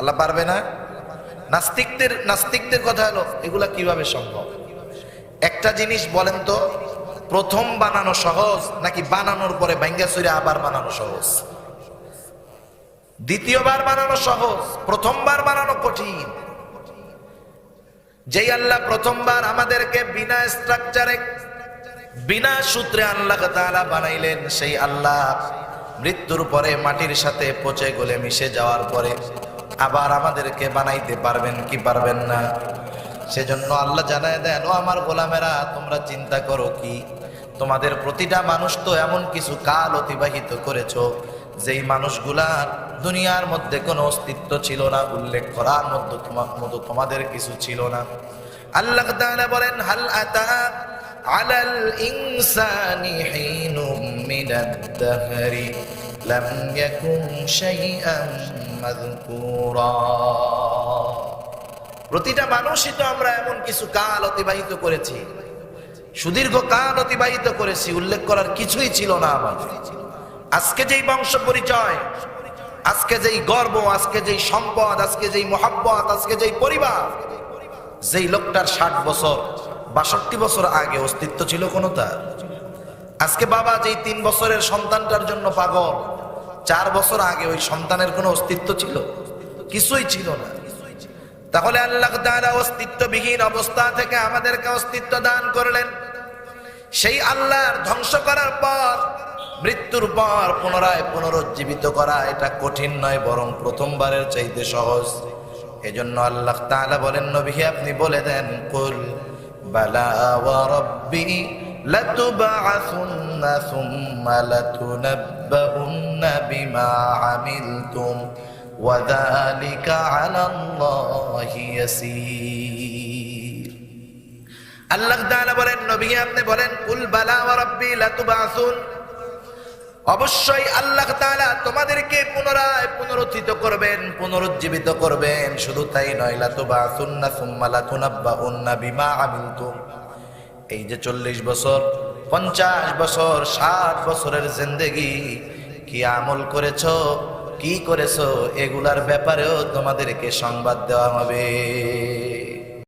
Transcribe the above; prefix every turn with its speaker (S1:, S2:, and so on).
S1: আল্লাহ পারবে না? নাস্তিকদের নাস্তিকদের কথা হলো, এগুলা কীভাবে সম্ভব? একটা জিনিস বলেন তো, প্রথম বানানো সহজ নাকি বানানোর পরে ভাঙ্গা চুরে আবার বানানো সহজ? দ্বিতীয়বার বানানো সহজ, প্রথমবার বানানো কঠিন। যেই আল্লাহ প্রথমবার আমাদেরকে বিনা স্ট্রাকচারে বিনা সূত্রে আল্লাহ তাআলা বানাইলেন, সেই আল্লাহ মৃত্যুর পরে মাটির সাথে পচে গলে মিশে যাওয়ার পরে আবার আমাদেরকে বানাইতে পারবেন কি পারবেন না? সেজন্য আল্লাহ জানায় দেন, ও আমার গোলামেরা, তোমরা চিন্তা করো কি? তোমাদের প্রতিটা মানুষ তো এমন কিছু কাল অতিবাহিত করেছ, যেই মানুষগুলার দুনিয়ার মধ্যে কোনো অস্তিত্ব ছিল না, উল্লেখ করার মধ্যে তোমার মতো তোমাদের কিছু ছিল না। আল্লাহ বলেন, হাল আতা আলাল ইনসানি হিনুম মিনাদ দাহরি? লাম ইয়াকুন শাইআন মাযকুরা প্রতিটা মানুষই তো আমরা এমন কিছু কাল অতিবাহিত করেছি। সুদীর্ঘ কাল অতিবাহিত করেছি, উল্লেখ করার কিছুই ছিল না আমাদের আজকে যেই বংশ পরিচয়, আজকে যেই গর্ব, আজকে যেই সম্পদ, আজকে যেই মোহাব্বত, আজকে যেই পরিবার, যেই লোকটার ষাট বছর, বাষট্টি বছর আগে অস্তিত্ব ছিল কোনো তার আজকে বাবা যেই তিন বছরের সন্তানটার জন্য পাগল চার বছর আগে ওই সন্তানের কোনো অস্তিত্ব ছিল? কিছুই ছিল না। তাহলে আল্লাহ তাআলা অস্তিত্ববিহীন অবস্থা থেকে আমাদেরকে অস্তিত্ব দান করলেন। সেই আল্লাহর ধ্বংস করার পর, মৃত্যুর পর পুনরায় পুনরুজ্জীবিত করা এটা কঠিন নয়, বরং প্রথমবারের চাইতে সহজ। এজন্য আল্লাহ তাআলা বলেন নবী আপনি বলে দেন, কুল বালা সুম্মা লাতুনাব্বাউন্না বিমা আমিলতুম ওয়া যালিকা আলা আল্লাহি ইয়াসীর আল্লাহ তাআলা বলেন, নবী আপনি বলেন, কুল বালা ওয়া রাব্বি অবশ্যই আল্লাহ তাআলা তোমাদেরকে পুনরায় পুনরুত্থিত করবেন, পুনরুজ্জীবিত করবেন। শুধু তাই নয় লাতুবআসুন্না সুম্মা লাতুনাব্বাউন্না বিমা আমিলতুম। এই যে চল্লিশ বছর, পঞ্চাশ বছর, ষাট বছরের জিন্দেগি, কি আমল করেছ, কি করেছ, এগুলার ব্যাপারেও তোমাদেরকে সংবাদ দেওয়া হবে।